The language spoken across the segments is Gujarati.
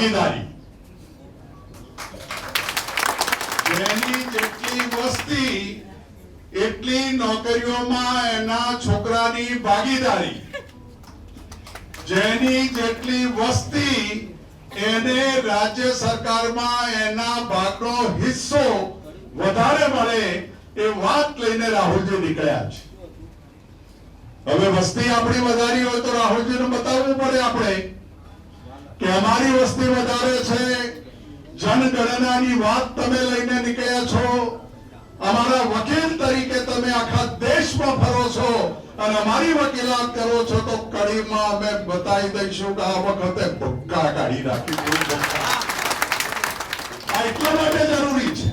ભાગીદારી જેની જેટલી વસ્તી એટલી નોકરીઓમાં એના છોકરાની ભાગીદારી જેની જેટલી વસ્તી એને રાજ્ય સરકારમાં એના ભાગનો હિસ્સો વધારે મળે એ વાત લઈને રાહુલજી નીકળ્યા છે. હવે વસ્તી આપણી વધારી હોય તો રાહુલજીને બતાવવું પડે આપણે. અમારી વસ્તી વધારે છે. જનગણનાની વાત તમે લઈને નીકળ્યા છો. અમારા વકીલ તરીકે તમે આખા દેશમાં ફરો છો અને અમારી વકીલાત કરો છો તો કડીમાં અમે બતાવી દઈશું કે આ વખતે ભૂક્કા કાઢી નાખી આ એટલા માટે જરૂરી છે.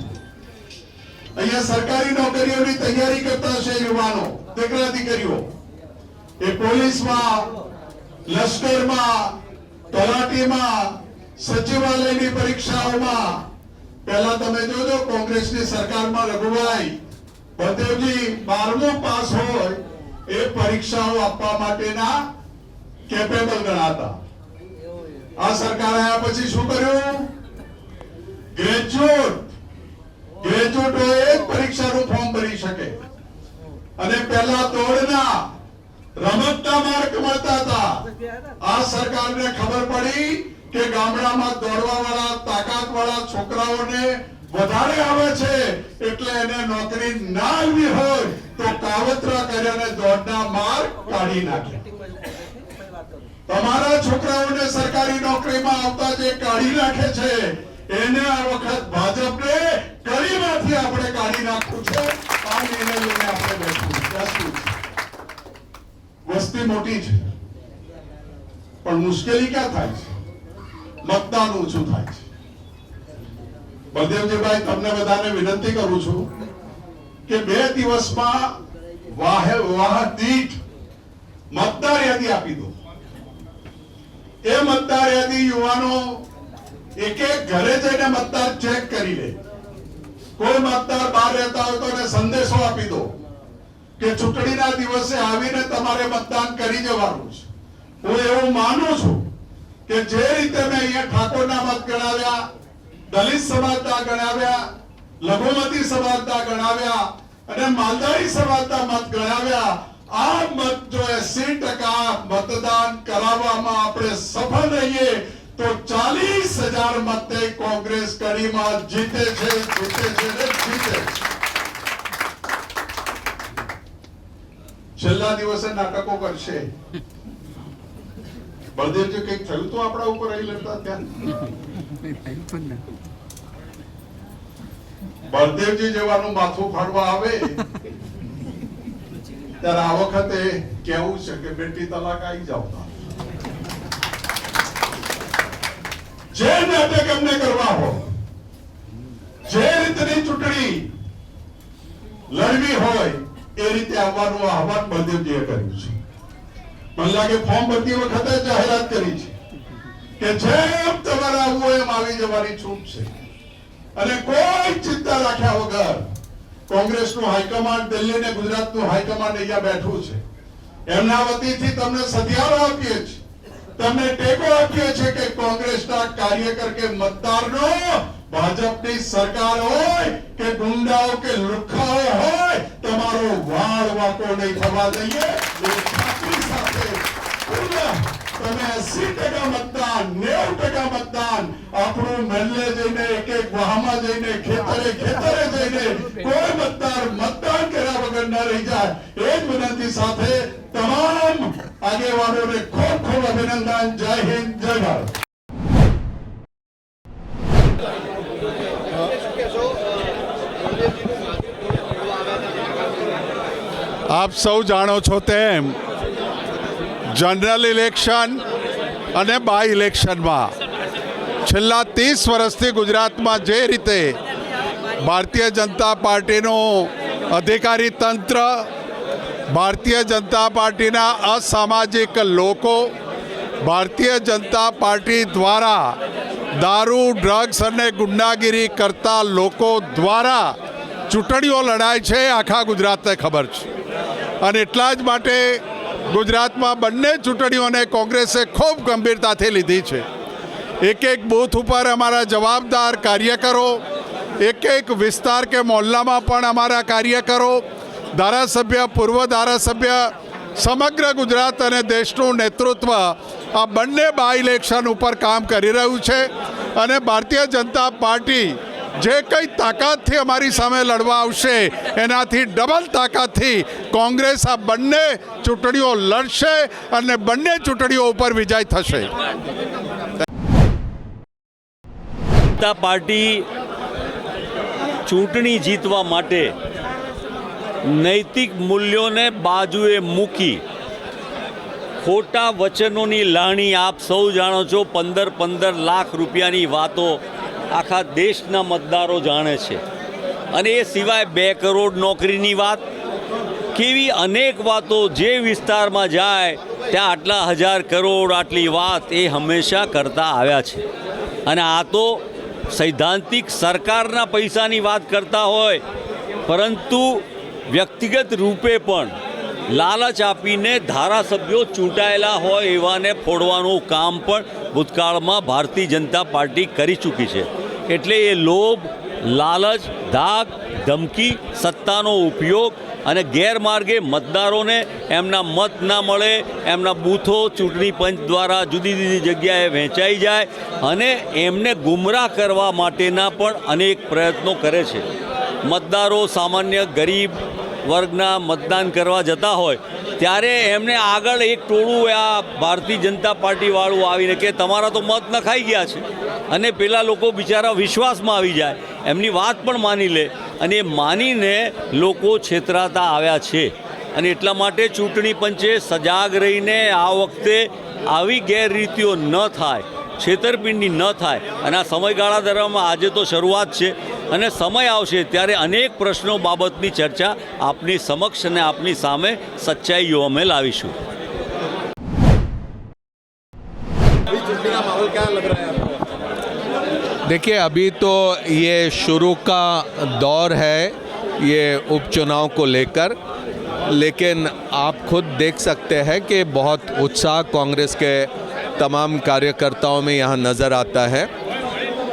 અહીંયા સરકારી નોકરીઓની તૈયારી કરતા છે યુવાનો, દીકરા દીકરીઓ. એ પોલીસમાં, લશ્કરમાં તલાટીમાં સચિવાલયની પરીક્ષાઓમાં પહેલા તમે જોજો, કોંગ્રેસની સરકારમાં રઘુભાઈ ભદેવજી બારમું પાસ હોય એ પરીક્ષાઓ આપવા માટેના કેપેબલ ગણાતા. આ સરકાર આવ્યા પછી શું કર્યું? ગ્રેજ્યુએટ ગ્રેજ્યુએટ હોય એ જ પરીક્ષાનું ફોર્મ ભરી શકે. અને પહેલા દોડના રમતના માર્ક મળતા હતા. આ સરકારને ખબર પડી કે ગામડામાં દોડવા વાળા તાકાત વાળા છોકરાઓને વધારે આવે છે. એટલે એને નોકરી ના આવી હોય તો કાવતરા કર્યાને દોડના માર્ક કાઢી નાખે. તમારા છોકરાઓને સરકારી નોકરીમાં આવતા જે કાઢી નાખે છે, એને આ વખત ભાજપને કડીમાંથી આપણે કાઢી નાખવું છે. આ નિર્ણય લઈને આપણે બેસવું વસ્તી મોટી છે. પણ મુશ્કેલી ક્યાં થાય છે? મતદાન ઓછું થાય છે. બલદેવજીભાઈ, તમને બધાને વિનંતી કરું છું કે બે દિવસમાં વાહે વાહ દીઠ મતદાર યાદી આપી દો. એ મતદાર યાદી યુવાનો એક એક ઘરે જઈને મતદાર ચેક કરી લે. કોઈ મતદાર બહાર રહેતા હોય તો એને સંદેશો આપી દો. કે ચૂંટણીના દિવસે આવીને તમારે મતદાન કરી જવાનું છે. હું એવું માનું છું કે જે રીતે મેં અહીંયા ઠાકોરના મત ગણાવ્યા, દલિત સમાજના ગણાવ્યા, લઘુમતી સમાજના ગણાવ્યા અને માલધારી સમાજના મત ગણાવ્યા, આ મત જો એસી ટકા મતદાન કરાવવામાં આપણે સફળ રહીએ, તો ચાલીસ હજાર મતે કોંગ્રેસ કરીમાં જીતે છે જીતે છે જીતે છે. છેલ્લા દિવસે નાટકો કરશે. બળદેવજી, કંઈક થયું તો આપણા ઉપર અહીં લડતા ત્યાં? બળદેવજી જેવાનું માથું ફાડવા આવે, ત્યારે આ વખતે કેવું છે કે બેટી તલાક આવી જાવ જે નાટક એમને કરવા હો જે રીતની ચૂંટણી લડવી હોય આવવાનું આહવાન બળદેવજીએ કર્યું છે. મને લાગે ફોર્મ ભરતી વખતે જાહેરાત કરી છે કે જેમ તમારે આવવું એમ આવી જવાની છૂટ છે. અને કોઈ ચિંતા રાખ્યા વગર કોંગ્રેસનું હાઈકમાન્ડ દિલ્હી ને ગુજરાતનું હાઈકમાન્ડ અહીંયા બેઠું છે. એમના વતીથી તમને સધિયારો આપીએ છીએ. તમને ટેકો આપીએ છીએ કે કોંગ્રેસના કાર્યકર કે મતદારનો ભાજપની સરકાર હોય કે ગુંડાઓ કે લુખાઓ હોય, તમારો વાળ વાંકો નહીં થવા દઈએ. કોઈ મતદાર મતદાન કર્યા વગર ન રહી જાય. એ સાથે તમામ આગેવાનોને ખૂબ ખૂબ અભિનંદન. જય હિન્દ, જય ભારત. આપ સૌ જાણો છો તેમ જનરલ ઇલેક્શન અને બાય ઇલેક્શનમાં છેલ્લા ત્રીસ વર્ષથી ગુજરાતમાં જે રીતે ભારતીય જનતા પાર્ટીનું અધિકારી તંત્ર, ભારતીય જનતા પાર્ટીના અસામાજિક લોકો, ભારતીય જનતા પાર્ટી દ્વારા દારૂ, ડ્રગ્સ અને ગુંડાગીરી કરતા લોકો દ્વારા ચૂંટણીઓ લડાય છે, આખા ગુજરાતને ખબર છે. અને એટલા જ માટે ગુજરાતમાં બંને ચૂંટણીઓને કોંગ્રેસે ખૂબ ગંભીરતાથી લીધી છે. એક એક બૂથ ઉપર અમારા જવાબદાર કાર્યકરો, એક એક વિસ્તાર કે મોહલ્લામાં પણ અમારા કાર્યકરો, ધારાસભ્ય, પૂર્વ ધારાસભ્ય, સમગ્ર ગુજરાત અને દેશનું નેતૃત્વ આ બંને બાય ઇલેક્શન ઉપર કામ કરી રહ્યું છે. અને ભારતીય જનતા પાર્ટી જે કંઈ તાકાતથી અમારી સામે લડવા આવશે, એનાથી ડબલ તાકાતથી કોંગ્રેસ આ બંને ચૂંટણીઓ લડશે અને બંને ચૂંટણીઓ ઉપર વિજય થશે. જનતા પાર્ટી ચૂંટણી જીતવા માટે નૈતિક મૂલ્યોને બાજુએ મૂકી ખોટા વચનોની લાણી આપ સૌ જાણો છો, પંદર પંદર લાખ રૂપિયાની વાતો આખા દેશના મતદારો જાણે છે. અને એ સિવાય બે કરોડ નોકરીની વાત, કેવી અનેક વાતો જે વિસ્તારમાં જાય, ત્યાં આટલા હજાર કરોડ આટલી વાત એ હંમેશા કરતા આવ્યા છે. અને આ તો સૈદ્ધાંતિક સરકારના પૈસાની વાત કરતા હોય, પરંતુ વ્યક્તિગત રૂપે પણ લાલચ આપીને ધારાસભ્યો ચૂંટાયેલા હોય એવાને ફોડવાનું કામ પણ ભૂતકાળમાં ભારતીય જનતા પાર્ટી કરી ચૂકી છે. એટલે એ લોભ, લાલચ, ધાક, ધમકી, સત્તાનો ઉપયોગ અને ગેરમાર્ગે મતદારોને એમના મત ના મળે, એમના બૂથો ચૂંટણી પંચ દ્વારા જુદી જુદી જગ્યાએ વહેંચાઈ જાય અને એમને ગુમરાહ કરવા માટેના પણ અનેક પ્રયત્નો કરે છે. મતદારો સામાન્ય ગરીબ વર્ગના મતદાન કરવા જતા હોય ત્યારે એમને આગળ એક ટોળું આ ભારતીય જનતા પાર્ટીવાળું આવીને કે તમારા તો મત નખાઈ ગયા છે. અને પેલા લોકો બિચારા વિશ્વાસમાં આવી જાય. એમની વાત પણ માની લે. અને એ માનીને લોકો છેતરાતા આવ્યા છે. અને એટલા માટે ચૂંટણી પંચે સજાગ રહીને આ વખતે આવી ગેરરીતિઓ ન થાય. છેતરપિંડી ન થાય. અને આ સમયગાળા દરમિયાન આજે તો શરૂઆત છે. અને સમય આવશે ત્યારે અનેક પ્રશ્નો બાબતની ચર્ચા આપની સમક્ષ અને આપની સામે સચ્ચાઈઓ અમે લાવીશું देखिए अभी तो ये शुरू का दौर है ये उपचुनाव को लेकर लेकिन आप खुद देख सकते हैं कि बहुत उत्साह कांग्रेस के तमाम कार्यकर्ताओं में यहाँ नज़र आता है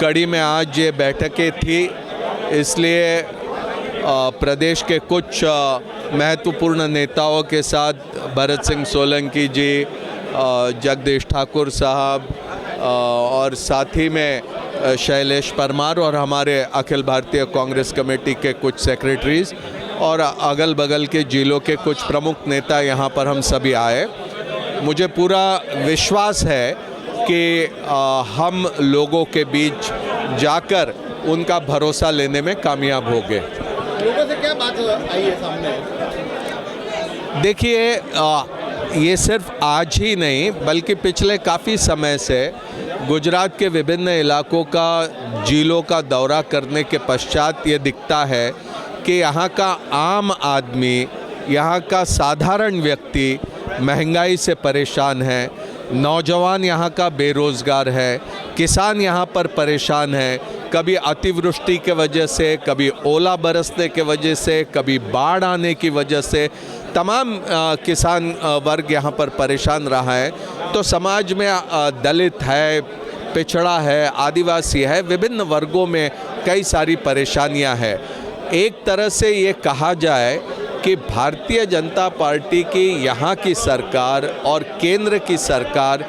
कड़ी में आज ये बैठकें थी इसलिए प्रदेश के कुछ महत्वपूर्ण नेताओं के साथ भरत सिंह सोलंकी जी जगदीश ठाकुर साहब और साथ ही में शैलेश परमार और हमारे अखिल भारतीय कांग्रेस कमेटी के कुछ सेक्रेटरीज और अगल बगल के जिलों के कुछ प्रमुख नेता यहाँ पर हम सभी आए। मुझे पूरा विश्वास है कि हम लोगों के बीच जाकर उनका भरोसा लेने में कामयाब होंगे लोगों से क्या बात आई है सामने? देखिए ये सिर्फ़ आज ही नहीं बल्कि पिछले काफ़ी समय से गुजरात के विभिन्न इलाकों का जिलों का दौरा करने के पश्चात ये दिखता है कि यहाँ का आम आदमी यहाँ का साधारण व्यक्ति महँगाई से परेशान है नौजवान यहाँ का बेरोज़गार है किसान यहाँ पर परेशान है कभी अतिवृष्टि के वजह से, कभी ओला बरसने के वजह से, कभी बाढ़ आने की वजह से तमाम किसान वर्ग यहाँ पर परेशान रहा है। तो समाज में दलित है, पिछड़ा है, आदिवासी है, विभिन्न वर्गों में कई सारी परेशानियाँ हैं। एक तरह से ये कहा जाए कि भारतीय जनता पार्टी की यहाँ की सरकार और केंद्र की सरकार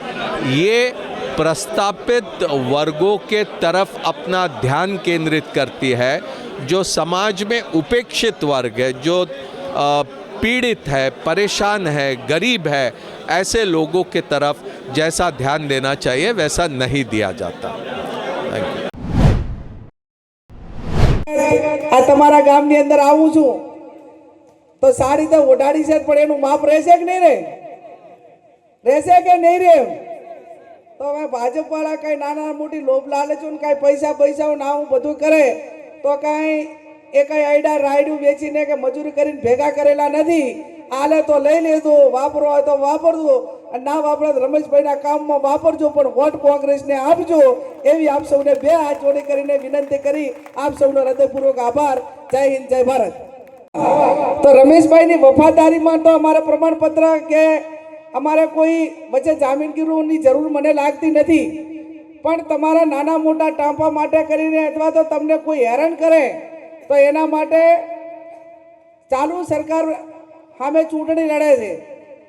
ये प्रस्तापित वर्गों के तरफ अपना ध्यान केंद्रित करती है जो समाज में उपेक्षित वर्ग है जो अ, पीड़ित है परेशान है गरीब है ऐसे लोगों के तरफ जैसा ध्यान देना चाहिए वैसा नहीं दिया जाता थैंक यू આ તમારા ગામની અંદર આવું છું તો સારી રીતે ઓઢાડી છે પણ એનું માપ રહેશે કે નહીં રે રહેશે કે નહીં રે તો હવે ભાજપવાળા કંઈ નાના મોટી લોભ લાલચો ને કાંઈ પૈસા પૈસા ના હું બધું કરે, તો કાંઈ એ કઈ આઈડા રાયડું વેચીને કે મજૂરી કરીને ભેગા કરેલા નથી. આલે તો લઈ લેજો, વાપરો હોય તો વાપરજો, અને ના વાપરો રમેશભાઈના કામમાં વાપરજો, પણ વોટ કોંગ્રેસને આપજો. એવી આપ સૌને બે હાથ જોડી કરીને વિનંતી કરી, આપ સૌનો હૃદયપૂર્વક આભાર. જય હિન્દ, જય ભારત. તો રમેશભાઈની વફાદારીમાં તો અમારે પ્રમાણપત્ર કે અમારે કોઈ વચ્ચે જામીનગીરોની જરૂર મને લાગતી નથી. પણ તમારા નાના મોટા ટાંપા માટે કરીને અથવા તો તમને કોઈ હેરાન કરે, તો એના માટે ચાલુ સરકાર સામે ચૂંટણી લડે છે.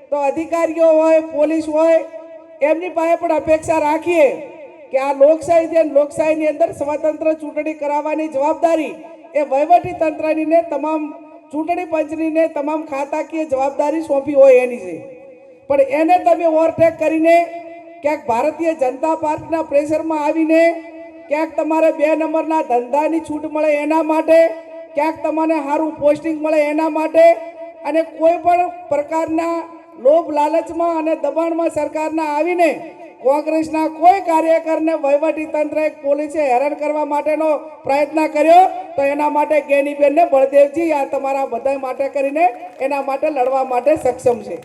તો અધિકારીઓ હોય, પોલીસ હોય, એમની પાસે પણ અપેક્ષા રાખીએ કે આ લોકશાહી છે લોકશાહીની અંદર સ્વતંત્ર ચૂંટણી કરાવવાની જવાબદારી એ વહીવટી તંત્રની ને તમામ ચૂંટણી પંચની ને તમામ ખાતાકીય જવાબદારી સોંપી હોય એની છે. પણ એને તમે ઓવરટેક કરીને ક્યાંક ભારતીય જનતા પાર્ટીના પ્રેશરમાં આવીને ક્યાંક તમારે બે નંબરના ધંધાની છૂટ મળે એના માટે, ક્યાંક તમને સારું પોસ્ટિંગ મળે એના માટે અને કોઈ પણ પ્રકારના લોભ લાલચમાં અને દબાણમાં સરકારના આવીને કોંગ્રેસના કોઈ કાર્યકરને વહીવટી તંત્રે પોલીસે હેરાન કરવા માટેનો પ્રયત્ન કર્યો, તો એના માટે ગેનીબેનને બળદેવજી આ તમારા બધા માટે કરીને એના માટે લડવા માટે સક્ષમ છે.